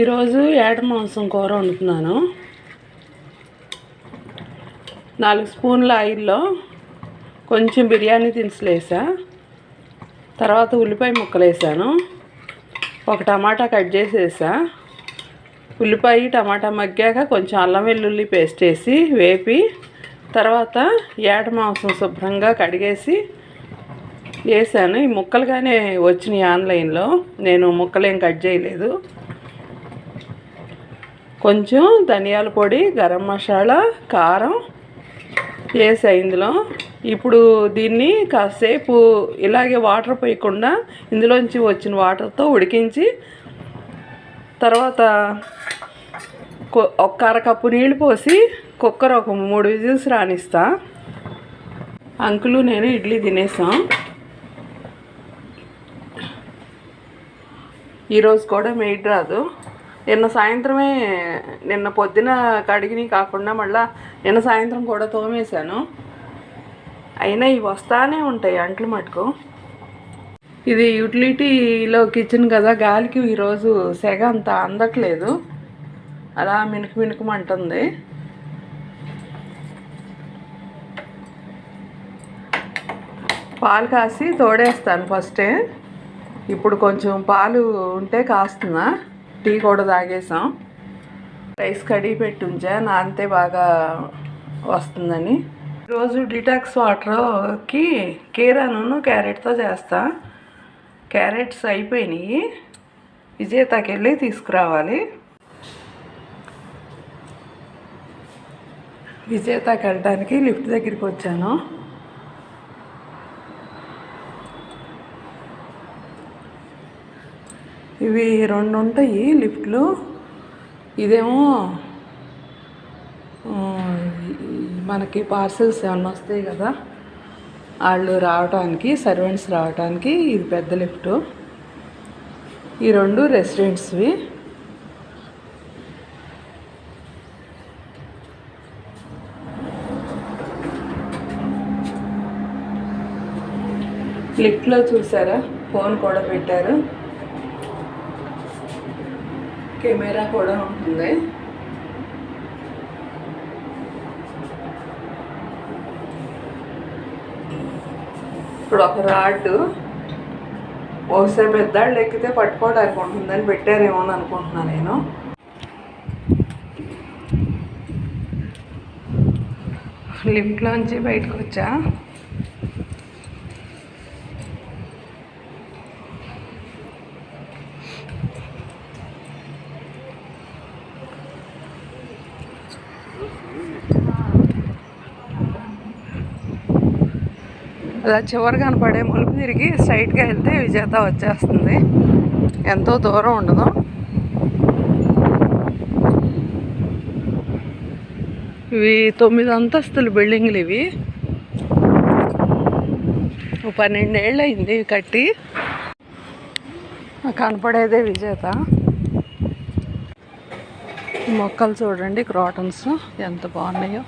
ఈరోజు ఏట మాంసం కూర వండుతున్నాను. నాలుగు స్పూన్ల ఆయిల్లో కొంచెం బిర్యానీ దినుసులు వేసా. తర్వాత ఉల్లిపాయ ముక్కలు వేసాను. ఒక టమాటా కట్ చేసేసా ఉల్లిపాయ టమాటా మగ్గాక కొంచెం అల్లం వెల్లుల్లి పేస్ట్ వేసి వేపి తర్వాత ఏట మాంసం శుభ్రంగా కడిగేసి వేసాను. ఈ ముక్కలుగానే వచ్చినాయి ఆన్లైన్లో. నేను ముక్కలేం కట్ చేయలేదు. కొంచెం ధనియాల పొడి గరం మసాలా కారం వేసా ఇందులో. ఇప్పుడు దీన్ని కాసేపు ఇలాగే వాటర్ పోయకుండా ఇందులోంచి వచ్చిన వాటర్తో ఉడికించి తర్వాత కొ- ఒక అరకప్పు నీళ్ళు పోసి కుక్కర్ ఒక మూడు విజిల్స్ రానిస్తా. అంకులు నేను ఇడ్లీ తినేసాం. ఈరోజు కూడా మెయిడ్ రాదు. నిన్న సాయంత్రమే నిన్న పొద్దున కడిగిని కాకుండా మళ్ళా నిన్న సాయంత్రం కూడా తోమేశాను. అయినా ఇవి వస్తానే ఉంటాయి అంట్లు మటుకు. ఇది యూటిలిటీలో కిచెన్ కదా గాలికి ఈరోజు సెగ అంత అందట్లేదు. అలా మినుకు మినుకమంటుంది. పాలు కాసి తోడేస్తాను ఫస్టే. ఇప్పుడు కొంచెం పాలు ఉంటే కాస్తున్నా. టీ కూడా తాగేసాం. రైస్ కడిగి పెట్టి ఉంచా అంతే బాగా వస్తుందని. రోజు డిటాక్స్ వాటర్కి కీరాను క్యారెట్తో చేస్తా. క్యారెట్స్ అయిపోయినాయి. విజేతకి వెళ్ళి తీసుకురావాలి. విజేతకి వెళ్ళడానికి లిఫ్ట్ దగ్గరికి వచ్చాను. ఇవి రెండు ఉంటాయి లిఫ్ట్లు. ఇదేమో మనకి పార్సెల్స్ ఏమన్నా వస్తాయి కదా వాళ్ళు రావడానికి సర్వెంట్స్ రావడానికి ఇది పెద్ద లిఫ్ట్. ఈ రెండు రెసిడెంట్స్వి. లిఫ్ట్లో చూసారా? ఫోన్ కూడా పెట్టారు. కెమెరా కూడా ఉంటుంది. ఇప్పుడు ఒక రాడ్ బహుశా పెద్దాళ్ళు ఎక్కితే పట్టుకోవడానికి ఉంటుందని పెట్టారేమో అని అనుకుంటున్నాను నేను. లిఫ్ట్లోంచి బయటకు వచ్చా? అలా చివరి కనపడే మలుపు తిరిగి స్ట్రైట్గా వెళ్తే విజేత వచ్చేస్తుంది. ఎంతో దూరం ఉండదు. ఇవి తొమ్మిది అంతస్తుల బిల్డింగ్లు ఇవి. పన్నెండేళ్ళు అయింది ఇవి కట్టి. కనపడేదే విజేత. మొక్కలు చూడండి క్రాటన్స్ ఎంత బాగున్నాయో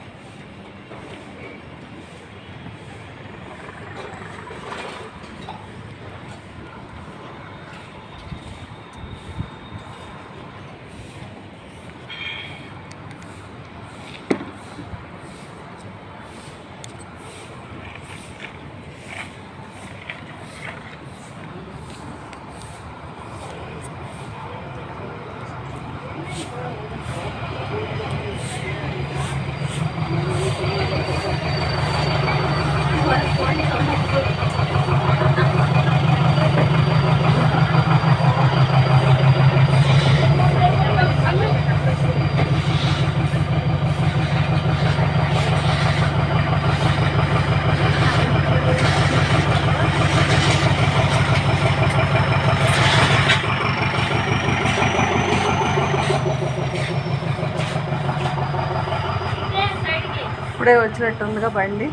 ఇప్పుడే వచ్చినట్టుందిగా బండి.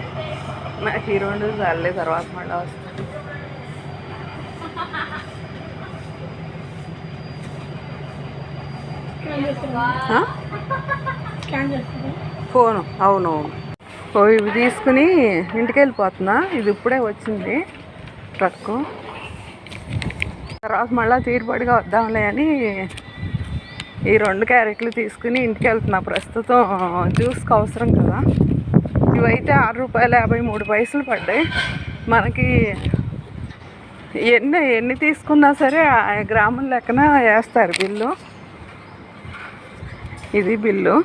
నాకు ఈ రెండు చాలే తర్వాత మళ్ళీ వస్తాను ఆ? ఫోను అవునవును. ఓ ఇవి తీసుకుని ఇంటికి వెళ్ళిపోతున్నా ఇది ఇప్పుడే వచ్చింది ట్రక్కు. తర్వాత మళ్ళీ తీరుబడిగా వద్దాంలే అని ఈ రెండు క్యారెట్లు తీసుకుని ఇంటికి వెళ్తున్నా. ప్రస్తుతం జ్యూస్కి అవసరం కదా. ఇవైతే ఆరు రూపాయలు యాభై మూడు పైసలు పడ్డాయి. మనకి ఎన్ని ఎన్ని తీసుకున్నా సరే ఆ గ్రాముల లెక్కన వేస్తారు బిల్లు. ఇది బిల్లు.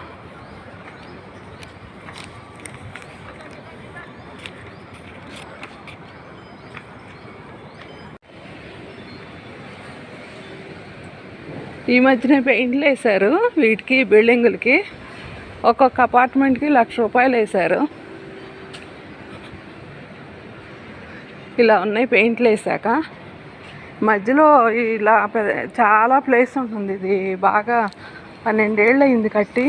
ఈ మధ్యన పెయింట్లు వేశారు వీటికి బిల్డింగులకి. ఒక్కొక్క అపార్ట్మెంట్కి లక్ష రూపాయలు వేశారు. ఇలా ఉన్నాయి పెయింట్లు వేసాక. మధ్యలో ఇలా చాలా ప్లేస్ ఉంటుంది ఇది బాగా పన్నెండేళ్ళు అయింది కట్టి.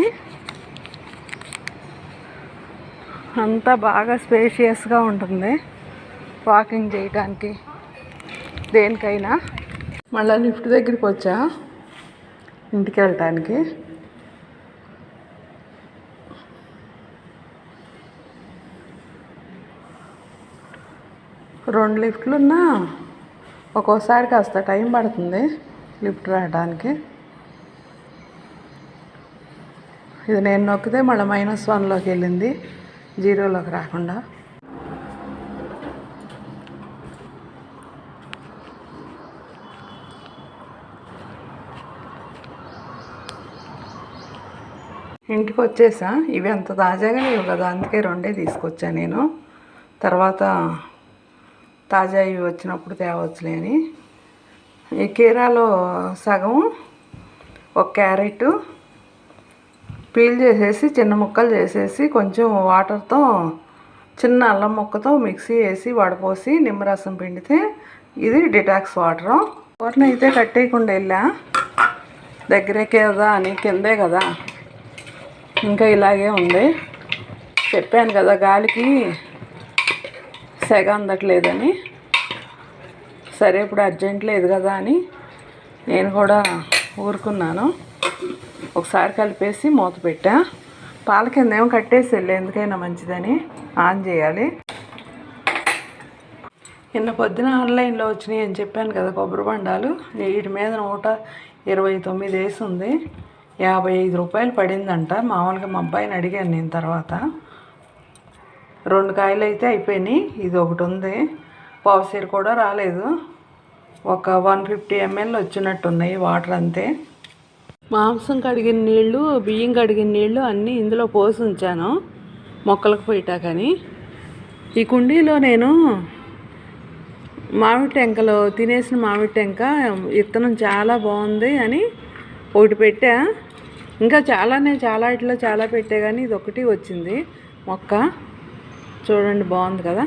అంతా బాగా స్పేషియస్గా ఉంటుంది వాకింగ్ చేయడానికి దేనికైనా. మళ్ళీ లిఫ్ట్ దగ్గరికి వచ్చా ఇంటికి వెళ్ళటానికి. రెండు లిఫ్ట్లు ఉన్నా ఒక్కోసారి కాస్త టైం పడుతుంది లిఫ్ట్ రావడానికి. ఇది నేను నొక్కితే మళ్ళీ మైనస్ వన్లోకి వెళ్ళింది జీరోలోకి రాకుండా. ఇంటికి వచ్చేసా? ఇవి అంత తాజాగా లేవు కదా అందుకే రెండే తీసుకొచ్చా నేను. తర్వాత తాజా ఇవి వచ్చినప్పుడు తేవచ్చులే అని. ఈ కీరాలో సగం ఒక క్యారెట్ పీల్ చేసేసి చిన్న ముక్కలు చేసేసి కొంచెం వాటర్తో చిన్న అల్లం ముక్కతో మిక్సీ వేసి వడపోసి నిమ్మరసం పిండితే ఇది డిటాక్స్ వాటరు. వాటర్ని అయితే కట్టేయకుండా వెళ్ళా. దగ్గరే కదా అని కిందే కదా. ఇంకా ఇలాగే ఉంది. చెప్పాను కదా గాలికి సెగ అందట్లేదని. సరే ఇప్పుడు అర్జెంట్ లేదు కదా అని నేను కూడా ఊరుకున్నాను. ఒకసారి కలిపేసి మూత పెట్టా. పాల కింద ఏమో కట్టేసి వెళ్ళి ఎందుకైనా మంచిదని ఆన్ చేయాలి. నిన్న పొద్దున ఆన్లైన్లో వచ్చినాయి అని చెప్పాను కదా కొబ్బరి బండాలు. వీటి మీద నూట ఇరవై తొమ్మిది వేసి ఉంది. యాభై ఐదు రూపాయలు పడిందంట. మామూలుగా మా అబ్బాయిని అడిగాను నేను తర్వాత. రెండు కాయలు అయితే అయిపోయినాయి. ఇది ఒకటి ఉంది. పావుసేరు కూడా రాలేదు. ఒక వన్ ఫిఫ్టీ ఎంఎల్ వచ్చినట్టున్నాయి వాటర్ అంతే. మాంసం కడిగిన నీళ్ళు బియ్యం కడిగిన నీళ్ళు అన్నీ ఇందులో పోసి ఉంచాను మొక్కలకు పోయిటాకని. ఈ కుండీలో నేను మామిడి టెంకలో తినేసిన మామిడి టెంక విత్తనం చాలా బాగుంది అని ఒకటి పెట్టా. ఇంకా చాలానే చాలా ఇట్లా చాలా పెట్టే కానీ ఇది ఒకటి వచ్చింది మొక్క. చూడండి బాగుంది కదా?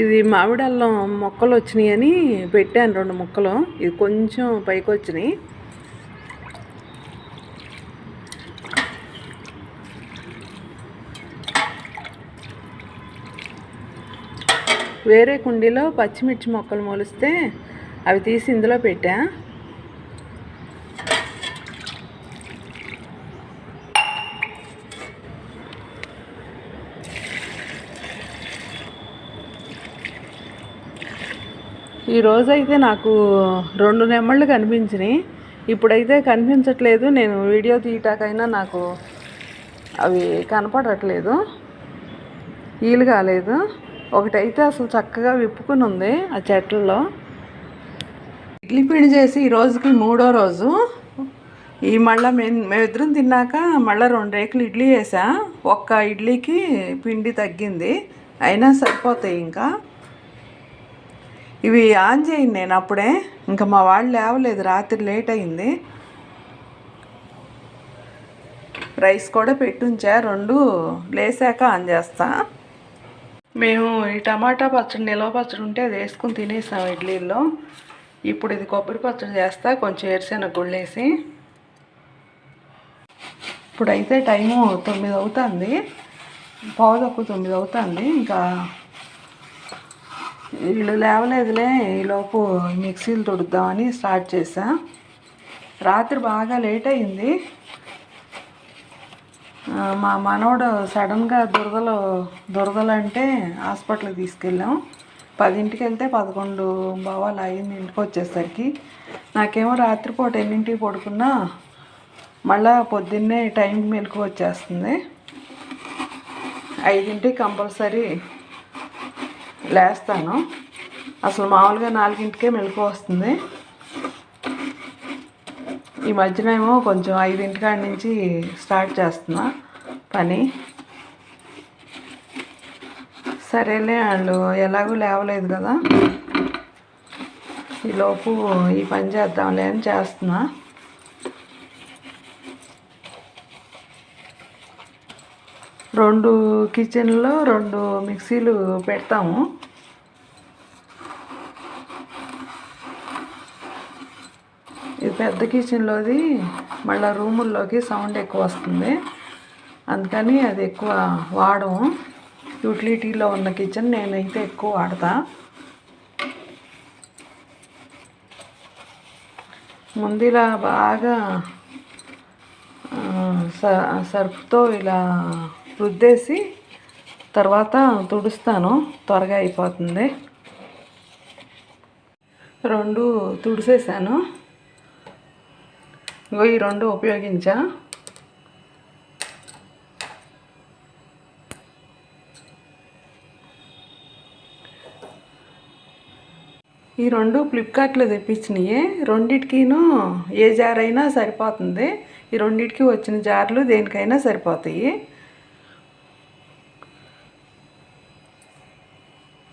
ఇది మామిడి అల్లం మొక్కలు వచ్చినాయి అని పెట్టాను రెండు మొక్కలు. ఇది కొంచెం పైకి వచ్చినాయి. వేరే కుండీలో పచ్చిమిర్చి మొక్కలు మొలిస్తే అవి తీసి ఇందులో పెట్టా. ఈరోజైతే నాకు రెండు నెమళ్ళు కనిపించినాయి. ఇప్పుడైతే కనిపించట్లేదు. నేను వీడియో తీయటాకైనా నాకు అవి కనపడట్లేదు. వీలు కాలేదు. ఒకటైతే అసలు చక్కగా విప్పుకుని ఉంది ఆ చెట్లలో. ఇడ్లీ పిండి చేసి ఈ రోజుకి మూడో రోజు. ఈ మళ్ళీ మేము మేమిద్దరం తిన్నాక మళ్ళీ రెండు రేకులు ఇడ్లీ వేసా ఒక్క ఇడ్లీకి పిండి తగ్గింది. అయినా సరిపోతాయి ఇంకా. ఇవి ఆన్ చేయండి నేను అప్పుడే. ఇంకా మా వాళ్ళు లేవలేదు రాత్రి లేట్ అయింది. రైస్ కూడా పెట్టుంచా రెండు లేసాక ఆన్ చేస్తా. మేము ఈ టమాటా పచ్చడి నిల్వ పచ్చడి ఉంటే అది వేసుకుని తినేసాం ఇడ్లీలో ఇప్పుడు ఇది కొబ్బరి పచ్చడి చేస్తా కొంచెం ఏరుశెనగ గుళ్ళేసి. ఇప్పుడైతే టైము తొమ్మిది అవుతుంది. పావు తక్కువ తొమ్మిది అవుతుంది. ఇంకా వీళ్ళు లేవలేదులే ఈలోపు మిక్సీలు తొడుద్దామని స్టార్ట్ చేశా. రాత్రి బాగా లేట్ అయింది. మా మనోడు సడన్గా దురదలు దురదలు అంటే హాస్పిటల్కి తీసుకెళ్ళాం. పదింటికి వెళ్తే పదకొండు బావాలు అయింది ఇంటికి వచ్చేసరికి. నాకేమో రాత్రిపూట ఎన్నింటికి పడుకున్నా మళ్ళా పొద్దున్నే టైంకి మెలకు వచ్చేస్తుంది. ఐదింటికి కంపల్సరీ లేస్తాను అసలు మామూలుగా నాలుగింటికే మెలకు వస్తుంది. ఈ మధ్యన ఏమో కొంచెం ఐదింటికాడ నుంచి స్టార్ట్ చేస్తున్నా పని. సరేలే వాళ్ళు ఎలాగూ లేవలేదు కదా. ఈలోపు ఈ పని చేద్దాంలే అని చేస్తున్నా. రెండు కిచెన్లో రెండు మిక్సీలు పెడతాము. పెద్ద కిచెన్లోది మళ్ళీ రూముల్లోకి సౌండ్ ఎక్కువ వస్తుంది. అందుకని అది ఎక్కువ వాడము. యూటిలిటీలో ఉన్న కిచెన్ నేనైతే ఎక్కువ వాడతా. ముందు ఇలా బాగా స- సర్ఫ్తో ఇలా రుద్దేసి తర్వాత తుడుస్తాను. త్వరగా అయిపోతుంది. రెండు తుడిసేసాను. ఇగో ఈ రెండు ఉపయోగించా. ఈ రెండు ఫ్లిప్కార్ట్లో తెప్పించినాయి. రెండిటికిను ఏ జార్ అయినా సరిపోతుంది. ఈ రెండిటికి వచ్చిన జార్లు దేనికైనా సరిపోతాయి.